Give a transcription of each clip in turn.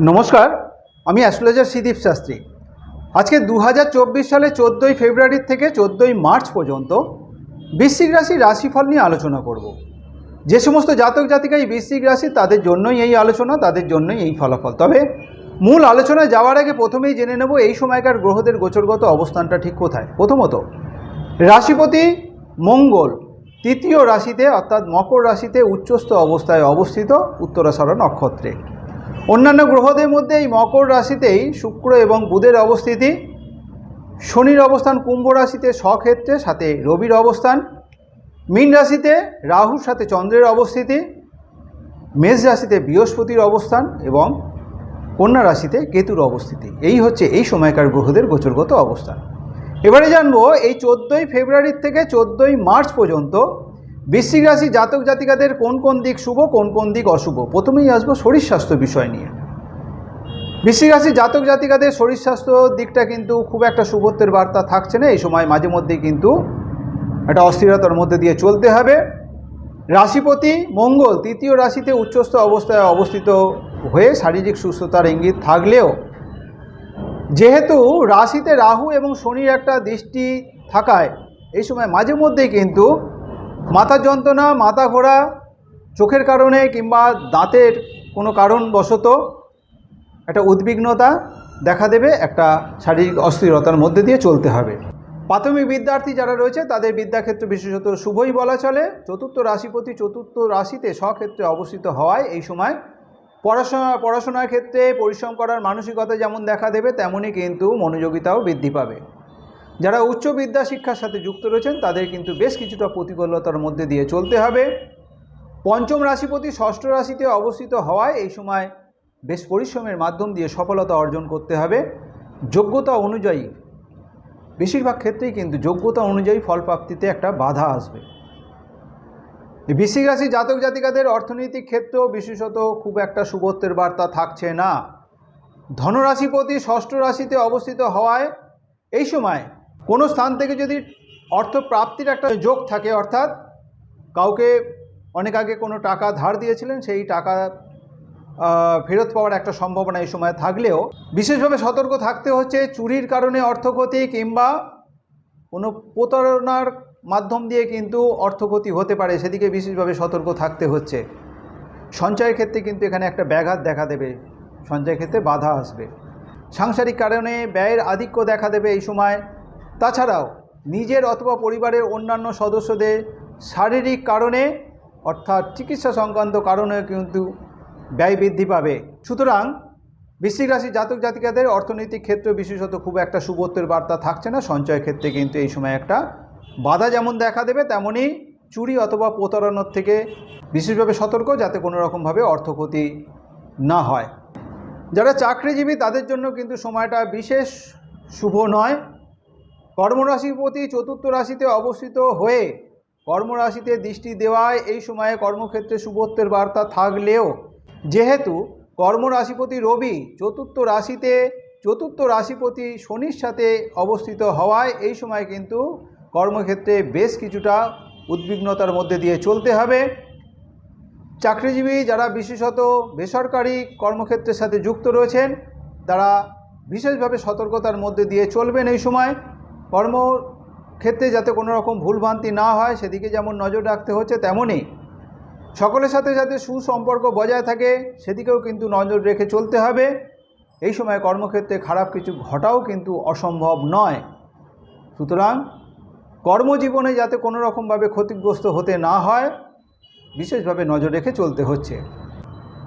নমস্কার, আমি অ্যাস্ট্রোলজার শ্রীদীপ শাস্ত্রী। আজকে দু হাজার চব্বিশ সালে চোদ্দোই ফেব্রুয়ারি থেকে চোদ্দোই মার্চ পর্যন্ত বৃশ্চিক রাশির রাশিফল নিয়ে আলোচনা করব। যে সমস্ত জাতক জাতিকা এই বৃশ্চিক রাশি, তাদের জন্যই এই আলোচনা, তাদের জন্যই এই ফলাফল। তবে মূল আলোচনায় যাওয়ার আগে প্রথমেই জেনে নেব এই সময়কার গ্রহদের গোচরগত অবস্থানটা ঠিক কোথায়। প্রথমত, রাশিপতি মঙ্গল তৃতীয় রাশিতে, অর্থাৎ মকর রাশিতে উচ্চস্থ অবস্থায় অবস্থিত উত্তরাষাঢ় নক্ষত্রে। অন্যান্য গ্রহদের মধ্যে এই মকর রাশিতেই শুক্র এবং বুধের অবস্থিতি। শনির অবস্থান কুম্ভ রাশিতে স্বক্ষেত্রে, সাথে রবির অবস্থান। মীন রাশিতে রাহুর সাথে চন্দ্রের অবস্থিতি। মেষ রাশিতে বৃহস্পতির অবস্থান এবং কন্যা রাশিতে কেতুর অবস্থিতি। এই হচ্ছে এই সময়কার গ্রহদের গোচরগত অবস্থান। এবারে জানব, এই চোদ্দোই ফেব্রুয়ারির থেকে চোদ্দোই মার্চ পর্যন্ত বৃশ্চিক রাশি জাতক জাতিকাদের কোন কোন দিক শুভ, কোন কোন দিক অশুভ? প্রথমেই আসব শরীর স্বাস্থ্য বিষয় নিয়ে। বৃশ্চিক রাশি জাতক জাতিকাদের শরীর স্বাস্থ্য দিকটা কিন্তু খুব একটা শুভত্বের বার্তা থাকছে না। এই সময় মাঝে মধ্যেই কিন্তু একটা অস্থিরতার মধ্যে দিয়ে চলতে হবে। রাশিপতি মঙ্গল তৃতীয় রাশিতে উচ্চস্থ অবস্থায় অবস্থিত হয়ে শারীরিক সুস্থতার ইঙ্গিত থাকলেও যেহেতু রাশিতে রাহু এবং শনির একটা দৃষ্টি থাকায় এই সময় মাঝে মধ্যেই কিন্তু মাথা যন্ত্রণা, মাথা ঘোরা, চোখের কারণে কিংবা দাঁতের কোনো কারণবশত একটা উদ্বিগ্নতা দেখা দেবে, একটা শারীরিক অস্থিরতার মধ্যে দিয়ে চলতে হবে। প্রাথমিক বিদ্যার্থী যারা রয়েছে, তাদের বিদ্যাক্ষেত্র বিশেষত শুভই বলা চলে। চতুর্থ রাশিপতি চতুর্থ রাশিতে স্বক্ষেত্রে অবস্থিত হওয়ায় এই সময় পড়াশোনা, পড়াশোনার ক্ষেত্রে পরিশ্রম করার মানসিকতা যেমন দেখা দেবে তেমনই কিন্তু মনোযোগিতাও বৃদ্ধি পাবে। যারা উচ্চ বিদ্যা শিক্ষার সাথে যুক্ত রয়েছেন, তাদের কিন্তু বেশ কিছুটা প্রতিকূলতার মধ্যে দিয়ে চলতে হবে। পঞ্চম রাশিপতি ষষ্ঠ রাশিতে অবস্থিত হওয়ায় এই সময় বেশ পরিশ্রমের মাধ্যম দিয়ে সফলতা অর্জন করতে হবে। যোগ্যতা অনুযায়ী, বেশিরভাগ ক্ষেত্রেই কিন্তু যোগ্যতা অনুযায়ী ফল প্রাপ্তিতে একটা বাধা আসবে। বৃশ্চিক রাশি জাতক জাতিকাদের অর্থনৈতিক ক্ষেত্রেও বিশেষত খুব একটা শুভত্বের বার্তা থাকছে না। ধনরাশিপতি ষষ্ঠ রাশিতে অবস্থিত হওয়ায় এই সময় কোনো স্থান থেকে যদি অর্থ প্রাপ্তির একটা যোগ থাকে, অর্থাৎ কাউকে অনেক আগে কোনো টাকা ধার দিয়েছিলেন, সেই টাকা ফেরত পাওয়ার একটা সম্ভাবনা এই সময় থাকলেও, বিশেষভাবে সতর্ক থাকতে হচ্ছে চুরির কারণে অর্থক্ষতি কিংবা কোনো প্রতারণার মাধ্যম দিয়ে কিন্তু অর্থক্ষতি হতে পারে, সেদিকে বিশেষভাবে সতর্ক থাকতে হচ্ছে। সঞ্চয়ের ক্ষেত্রে কিন্তু এখানে একটা ব্যাঘাত দেখা দেবে, সঞ্চয়ের ক্ষেত্রে বাধা আসবে। সাংসারিক কারণে ব্যয়ের আধিক্য দেখা দেবে এই সময়। তাছাড়াও নিজের অথবা পরিবারের অন্যান্য সদস্যদের শারীরিক কারণে, অর্থাৎ চিকিৎসা সংক্রান্ত কারণে কিন্তু ব্যয় বৃদ্ধি পাবে। সুতরাং বৃশ্চিক রাশি জাতক জাতিকাদের অর্থনৈতিক ক্ষেত্রে বিশেষত খুব একটা সুবত্বের বার্তা থাকছে না। সঞ্চয় ক্ষেত্রে কিন্তু এই সময় একটা বাধা যেমন দেখা দেবে তেমনই চুরি অথবা প্রতারণার থেকে বিশেষভাবে সতর্ক যাতে কোনো রকমভাবে অর্থক্ষতি না হয়। যারা চাকরিজীবী তাদের জন্য কিন্তু সময়টা বিশেষ শুভ নয়। কর্মরাশির প্রতি চতুর্থ রাশিতে অবস্থিত হয়ে কর্মরাশিতে দৃষ্টি দেওয়ায় এই সময়ে কর্মক্ষেত্রে শুভত্বের বার্তা থাকলেও, যেহেতু কর্মরাশিপতি রবি চতুর্থ রাশিতে, চতুর্থ রাশিপতি শনির সাথে অবস্থিত হওয়ায় এই সময় কিন্তু কর্মক্ষেত্রে বেশ কিছুটা উদ্বিগ্নতার মধ্যে দিয়ে চলতে হবে। চাকরিজীবী যারা বিশেষত বেসরকারি কর্মক্ষেত্রের সাথে যুক্ত রয়েছেন, তারা বিশেষভাবে সতর্কতার মধ্যে দিয়ে চলবেন এই সময়। কর্মক্ষেত্রে যাতে কোনো রকম ভুলভ্রান্তি না হয়, সেদিকে যেমন নজর রাখতে হচ্ছে, তেমনই। সকলের সাথে যাতে সুসম্পর্ক বজায় থাকে, সেদিকেও কিন্তু নজর রেখে চলতে হবে। এই সময় কর্মক্ষেত্রে খারাপ কিছু ঘটাও কিন্তু অসম্ভব নয়। সুতরাং কর্মজীবনে যাতে কোনো রকমভাবে ক্ষতিগ্রস্ত হতে না হয়, বিশেষভাবে নজর রেখে চলতে হচ্ছে।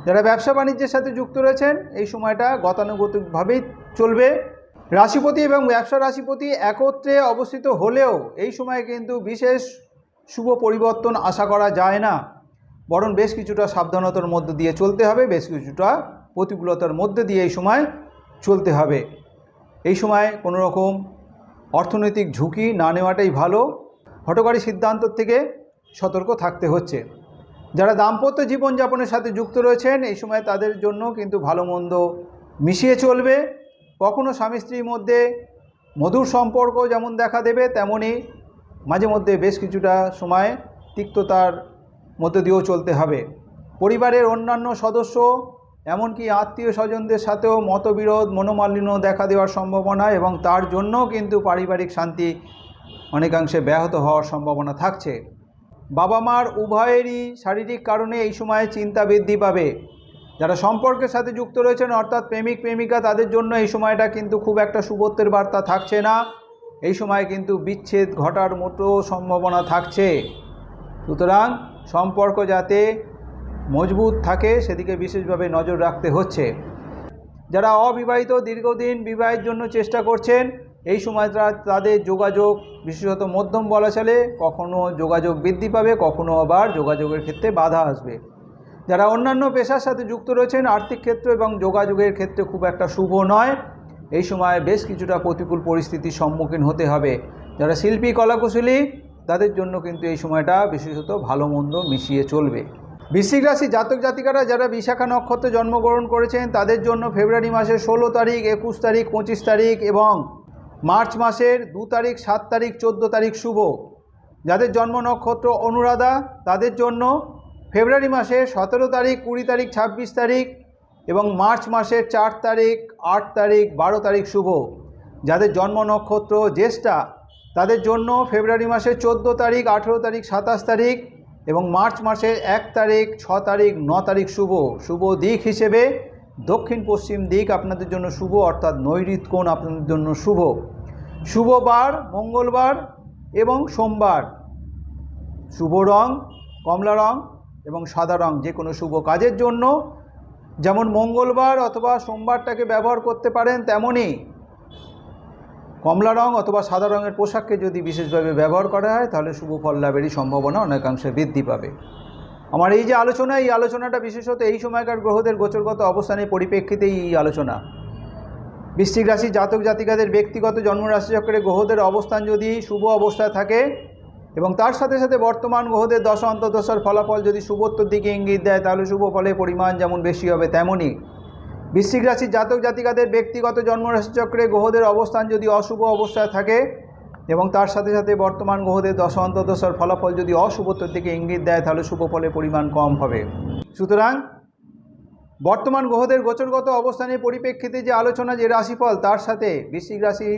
যারা ব্যবসা বাণিজ্যের সাথে যুক্ত রয়েছেন, এই সময়টা গতানুগতিকভাবেই চলবে। রাশিপতি এবং ব্যবসা রাশিপতি একত্রে অবস্থিত হলেও এই সময় কিন্তু বিশেষ শুভ পরিবর্তন আশা করা যায় না। বরং বেশ কিছুটা সাবধানতার মধ্যে দিয়ে চলতে হবে, বেশ কিছুটা প্রতিকূলতার মধ্যে দিয়ে এই সময় চলতে হবে। এই সময় কোনো রকম অর্থনৈতিক ঝুঁকি না নেওয়াটাই ভালো। হটকারী সিদ্ধান্ত থেকে সতর্ক থাকতে হচ্ছে। যারা দাম্পত্য জীবনযাপনের সাথে যুক্ত রয়েছেন, এই সময় তাদের জন্য কিন্তু ভালো মন্দ মিশিয়ে চলবে। কখনো স্বামী স্ত্রীর মধ্যে মধুর সম্পর্ক যেমন দেখা দেবে তেমনই মাঝে মধ্যে বেশ কিছুটা সময় তিক্ততার মধ্যে দিয়েও চলতে হবে। পরিবারের অন্যান্য সদস্য, এমনকি আত্মীয় স্বজনদের সাথেও মতবিরোধ, মনোমালিন্য দেখা দেওয়ার সম্ভাবনা এবং তার জন্যও কিন্তু পারিবারিক শান্তি অনেকাংশে ব্যাহত হওয়ার সম্ভাবনা থাকছে। বাবা মার উভয়েরই শারীরিক কারণে এই সময়ে চিন্তা বৃদ্ধি পাবে। যারা সম্পর্কের সাথে যুক্ত রয়েছেন, অর্থাৎ প্রেমিক, প্রেমিকা, তাদের জন্য এই সময়টা কিন্তু খুব একটা শুভত্বের বার্তা থাকছে না। এই সময় কিন্তু বিচ্ছেদ ঘটার মতো সম্ভাবনা থাকছে। সুতরাং সম্পর্ক যাতে মজবুত থাকে, সেদিকে বিশেষভাবে নজর রাখতে হচ্ছে। যারা অবিবাহিত দীর্ঘদিন বিবাহের জন্য চেষ্টা করছেন, এই সময় তাদের যোগাযোগ, বিশেষত মধ্যম বলা চলে কখনও যোগাযোগ বৃদ্ধি পাবে, কখনো আবার যোগাযোগের ক্ষেত্রে বাধা আসবে। যারা অন্যান্য পেশার সাথে যুক্ত রয়েছেন, আর্থিক ক্ষেত্র এবং যোগাযোগের ক্ষেত্রে খুব একটা শুভ নয়। এই সময় বেশ কিছুটা প্রতিকূল পরিস্থিতির সম্মুখীন হতে হবে। যারা শিল্পী, কলাকুশলী, তাদের জন্য কিন্তু এই সময়টা বিশেষত ভালো মন্দ মিশিয়ে চলবে। বৃশ্চিক রাশি জাতক জাতিকারা যারা বিশাখা নক্ষত্রে জন্মগ্রহণ করেছেন, তাদের জন্য ফেব্রুয়ারি মাসের ষোলো তারিখ, একুশ তারিখ, পঁচিশ তারিখ এবং মার্চ মাসের দু তারিখ, সাত তারিখ, চোদ্দ তারিখ শুভ। যাদের জন্ম নক্ষত্র অনুরাধা, তাদের জন্য ফেব্রুয়ারি মাসের সতেরো তারিখ, কুড়ি তারিখ, ছাব্বিশ তারিখ এবং মার্চ মাসের চার তারিখ, আট তারিখ, বারো তারিখ শুভ। যাদের জন্ম নক্ষত্র জ্যেষ্ঠা, তাদের জন্য ফেব্রুয়ারি মাসের চোদ্দ তারিখ, আঠেরো তারিখ, সাতাশ তারিখ এবং মার্চ মাসের এক তারিখ, ছ তারিখ, ন তারিখ শুভ। শুভ দিক হিসেবে দক্ষিণ পশ্চিম দিক আপনাদের জন্য শুভ, অর্থাৎ নৈরিত কোণ আপনাদের জন্য শুভ। শুভ বার, মঙ্গলবার এবং সোমবার। শুভ রং, কমলা রং এবং সাদা রং যে কোনো শুভ কাজের জন্য যেমন মঙ্গলবার অথবা সোমবারটাকে ব্যবহার করতে পারেন তেমনই কমলা রং অথবা সাদা রঙের পোশাককে যদি বিশেষভাবে ব্যবহার করা হয়, তাহলে শুভ ফল লাভেরই সম্ভাবনা অনেকাংশে বৃদ্ধি পাবে। আমার এই যে আলোচনা, এই আলোচনাটা বিশেষত এই সময়কার গ্রহদের গোচরগত অবস্থানের পরিপ্রেক্ষিতেই এই আলোচনা। বৃশ্চিক রাশি জাতক জাতিকাদের ব্যক্তিগত জন্মরাশি চক্রে গ্রহদের অবস্থান যদি শুভ অবস্থায় থাকে এবং তার সাথে সাথে বর্তমান গ্রহদের দশা অন্তর্দশার ফলাফল যদি শুভত্বর দিকে ইঙ্গিত দেয়, তাহলে শুভ ফলের পরিমাণ যেমন বেশি হবে তেমনই। বৃশ্চিক রাশির জাতক জাতিকাদের ব্যক্তিগত জন্মরাশি চক্রে গ্রহদের অবস্থান যদি অশুভ অবস্থায় থাকে এবং তার সাথে সাথে বর্তমান গ্রহদের দশা অন্তর্দশার ফলাফল যদি অশুভত্বর দিকে ইঙ্গিত দেয়, তাহলে শুভ ফলের পরিমাণ কম হবে। সুতরাং বর্তমান গ্রহদের গোচরগত অবস্থানের পরিপ্রেক্ষিতে যে আলোচনা, যে রাশিফল, তার সাথে বৃশ্চিক রাশির